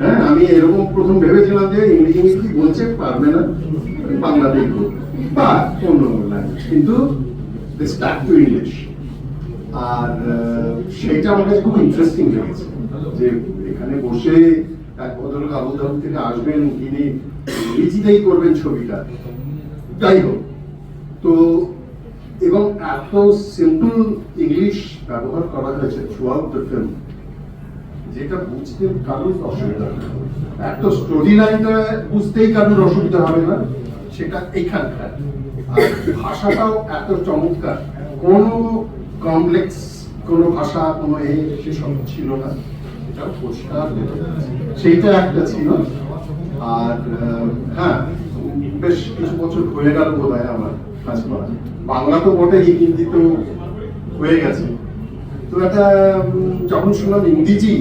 হ্যাঁ আমি এরকম প্রথম ভেবেছিলাম যে ইংরেজি ইংরেজি বলছে, পারবে না। বাংলা বা অন্য কিন্তু ইংলিশ আর সেটা আমার কাছে খুব ইন্টারেস্টিং লেগেছে। যে এখানে বসে এক ভদ্রলোক আবুধাবি থেকে আসবেন, তিনি ইংরেজিতেই করবেন ছবিটা। যাই হোক। তো, এবং এত সিম্পল ইংলিশ ব্যবহার করা হয়েছে থ্রু আউট দ্য ফিল্ম যেটা বুঝতে কারোর অসুবিধা। একটা স্টোরি লাইনটা বুঝতেই কারোর অসুবিধা হবে না, সেটা এইখানকার আর ভাষাটাও এত চমৎকার। কমপ্লেক্স ভাষা এ সেসব ছিল না। এটা পরিষ্কার সেইটা একটা ছিল। আর হ্যাঁ বেশ কিছু বছর হয়ে গেল বোধ হয় আমার কাজ করা। বাংলা তো বটে হিন্দি তো হয়ে গেছে। তো একটা যখন শুনলাম ইংরেজি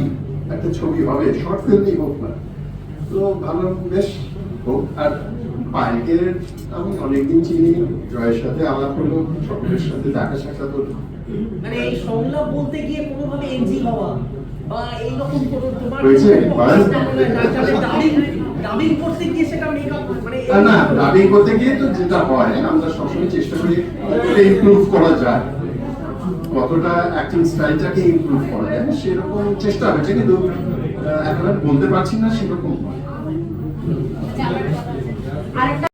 একটা ছবি হবে শর্ট ফিল্মই হোক না। তো ভালো বেশ। হোক। আর পায়েকে আমি অনেকদিন চিনি জয়ের সাথে আলাপ হলো সকলের সাথে দেখা সাক্ষাৎ হলো। মানে এই সংলাপ বলতে গিয়ে কোনোভাবে এনজি হওয়া বা এইরকম কোনো তোমার হয়েছে? ডাবিং ডাবিং করতে গিয়ে সেটা মেকআপ মানে না, না ডাবিং করতে গিয়ে তো যেটা হয় আমরা সবসময় চেষ্টা করি ইমপ্রুভ করা যায়। কতটা অ্যাক্টিং স্টাইলটাকে ইমপ্রুভ করা যায়, সেরকম চেষ্টা হয়েছে কিন্তু এখন বলতে পারছি না সেরকম।